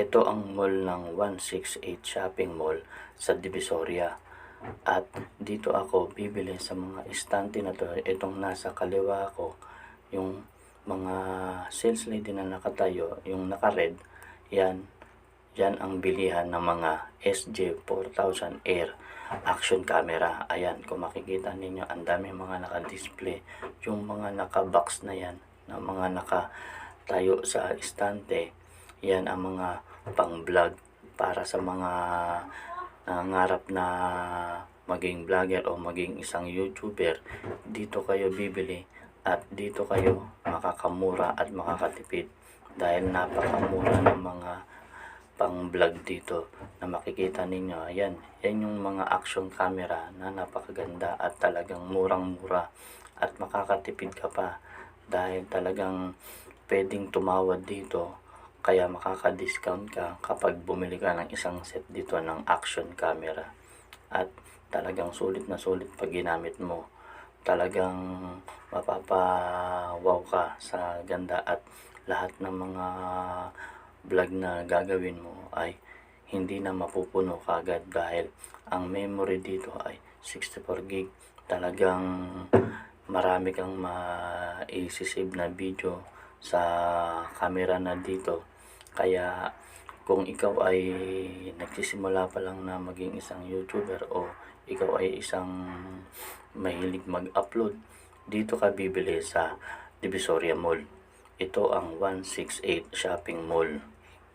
Ito ang mall ng 168 Shopping Mall sa Divisoria. At dito ako bibili sa mga istante na to. Itong nasa kaliwa ko, yung mga sales lady na nakatayo, yung naka-red, yan, yan ang bilihan ng mga SJ4000 Air action camera. Ayan, kung makikita ninyo, ang dami mga naka-display. Yung mga naka-box na yan, na mga naka-tayo sa istante, yan ang mga pang-vlog para sa mga nangarap na maging vlogger o maging isang YouTuber. Dito kayo bibili at dito kayo makakamura at makakatipid dahil napakamura ng mga pang-vlog dito na makikita ninyo. Ayan, yan yung mga action camera na napakaganda at talagang murang-mura at makakatipid ka pa dahil talagang pwedeng tumawad dito kaya makaka-discount ka kapag bumili ka ng isang set dito ng action camera. At talagang sulit na sulit pag ginamit mo. Talagang mapapawaw ka sa ganda at lahat ng mga vlog na gagawin mo ay hindi na mapupuno kagad dahil ang memory dito ay 64 gig. Talagang marami kang maisisave na video sa camera na dito kaya kung ikaw ay nagsisimula pa lang na maging isang YouTuber o ikaw ay isang mahilig mag-upload, dito ka bibili sa Divisoria Mall. Ito ang 168 Shopping Mall.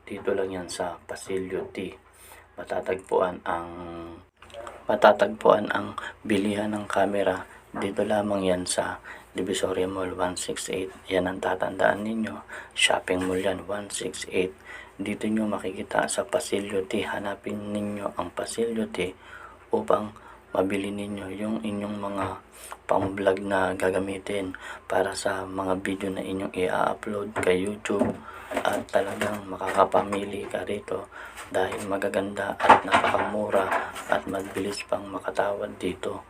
Dito lang yan sa Pasilio T. Matatagpuan ang matatagpuan ang bilihan ng camera dito lamang yan sa Divisoria Mall 168. Yan ang tatandaan ninyo. Shopping Mall yan 168. Dito nyo makikita sa Pasilio T. Hanapin ninyo ang Pasilio T upang mabili ninyo yung inyong mga pang-vlog na gagamitin para sa mga video na inyong i-upload kay YouTube at talagang makakapamili ka rito dahil magaganda at napakamura at mabilis pang makatawad dito.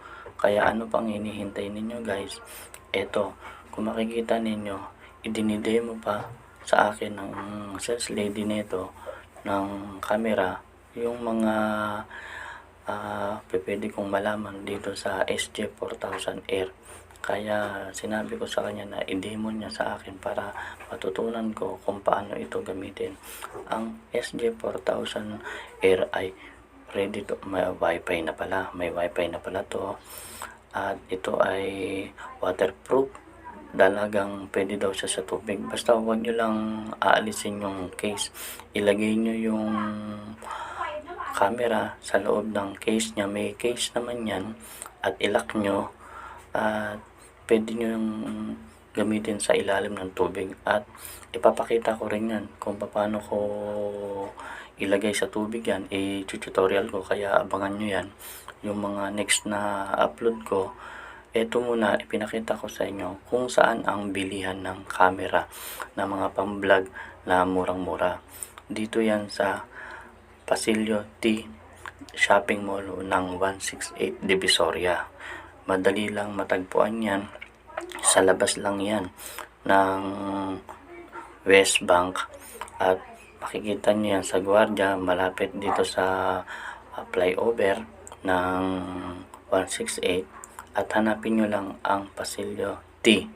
Kaya ano pang hinihintay ninyo guys? Eto, kung makikita ninyo, idinidemo pa sa akin ng sales lady nito ng camera yung mga ah pwede kong malaman dito sa SJ4000 Air. Kaya sinabi ko sa kanya na i-demo niya sa akin para matutunan ko kung paano ito gamitin. Ang SJ4000 Air ay ready to, may wifi na pala, may wifi na pala to. At ito ay waterproof. Dalagang pwede daw siya sa tubig. Basta huwag nyo lang aalisin yung case. Ilagay nyo yung camera sa loob ng case niya. May case naman yan at ilock nyo at pwede nyo yung gamitin sa ilalim ng tubig at ipapakita ko rin yan kung paano ko ilagay sa tubig yan i-tutorial ko kaya abangan nyo yan yung mga next na upload ko eto muna ipinakita ko sa inyo kung saan ang bilihan ng camera na mga pang vlog na murang mura dito yan sa Pasilio T Shopping Mall ng 168 Divisoria. Madali lang matagpuan yan. Sa labas lang yan ng West Bank at makikita nyo yan sa gwardiya malapit dito sa uh, flyover ng 168 at hanapin nyo lang ang Pasilio T.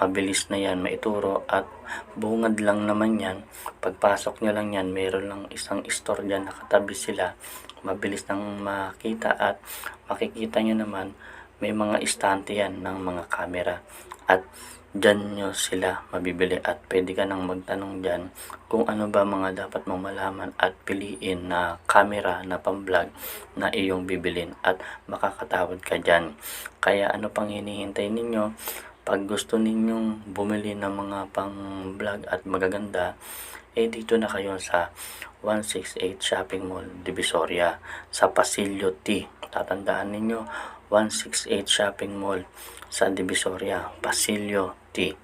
Mabilis na yan maituro at bungad lang naman yan. Pagpasok nyo lang yan meron lang isang store dyan nakatabi sila. Mabilis nang makita at makikita nyo naman may mga istante yan ng mga camera at dyan nyo sila mabibili at pwede ka nang magtanong dyan kung ano ba mga dapat mong malaman at piliin na camera na pang-vlog na iyong bibilin at makakatawad ka dyan. Kaya ano pang hinihintay ninyo? pag gusto ninyong bumili ng mga pang vlog at magaganda eh dito na kayo sa 168 Shopping Mall Divisoria sa Pasilio T tatandaan ninyo 168 Shopping Mall sa Divisoria Pasilio T.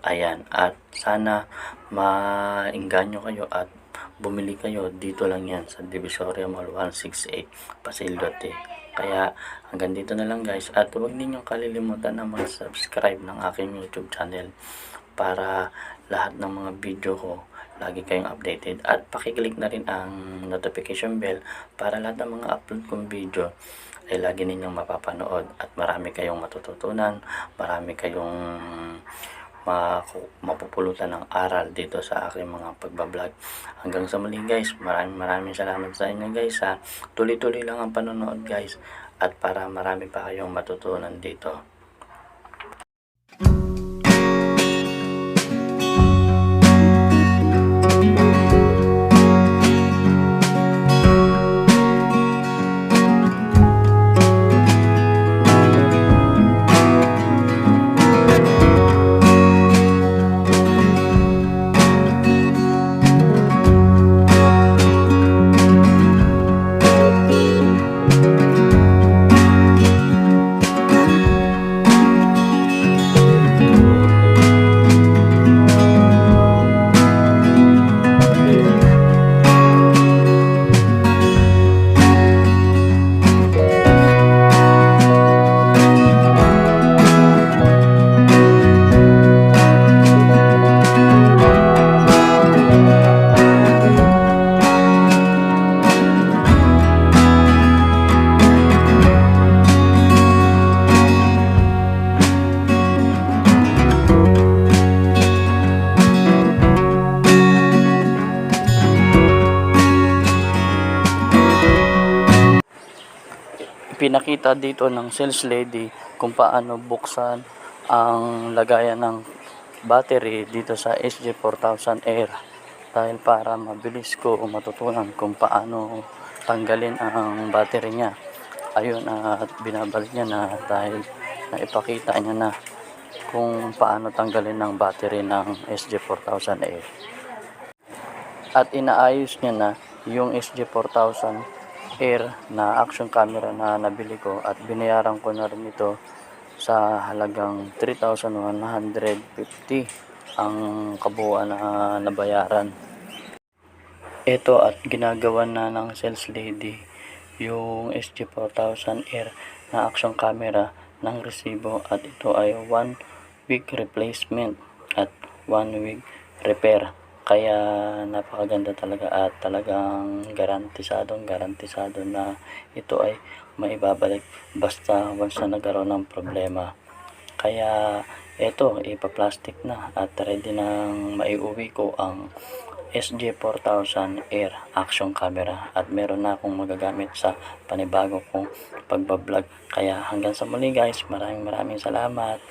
Ayan at sana maingganyo kayo at bumili kayo. Dito lang yan sa Divisoria Mall 168 Pasilio T. Kaya hanggang dito na lang guys. At huwag ninyong kalilimutan na mag-subscribe ng aking YouTube channel para lahat ng mga video ko lagi kayong updated. At pakiclick na rin ang notification bell para lahat ng mga upload kong video ay lagi ninyong mapapanood at marami kayong matututunan, marami kayong mapupulutan ng aral dito sa aking mga pagbablog. Hanggang sa muli guys, maraming maraming salamat sa inyo guys ha. Tuloy-tuloy lang ang panonood guys at para marami pa kayong matutunan dito. Pinakita dito ng sales lady kung paano buksan ang lagayan ng battery dito sa SG4000 Air. Dahil para mabilis ko matutunan kung paano tanggalin ang battery niya. Ayun at binabalik niya na dahil naipakita niya na kung paano tanggalin ng battery ng SG4000 Air. At inaayos niya na yung SG4000 Air na action camera na nabili ko at binayaran ko na rin ito sa halagang 3,150 ang kabuuan na nabayaran. Ito at ginagawa na ng sales lady yung SG4000 Air na action camera ng resibo at ito ay 1 week replacement at 1 week repair. Kaya napakaganda talaga at talagang garantisadong garantisado na ito ay maibabalik basta once na nagkaroon ng problema. Kaya ito, ipa-plastic na at ready nang maiuwi ko ang SG4000 Air action camera at meron na akong magagamit sa panibago kong pagbablog. Kaya hanggang sa muli guys, maraming maraming salamat.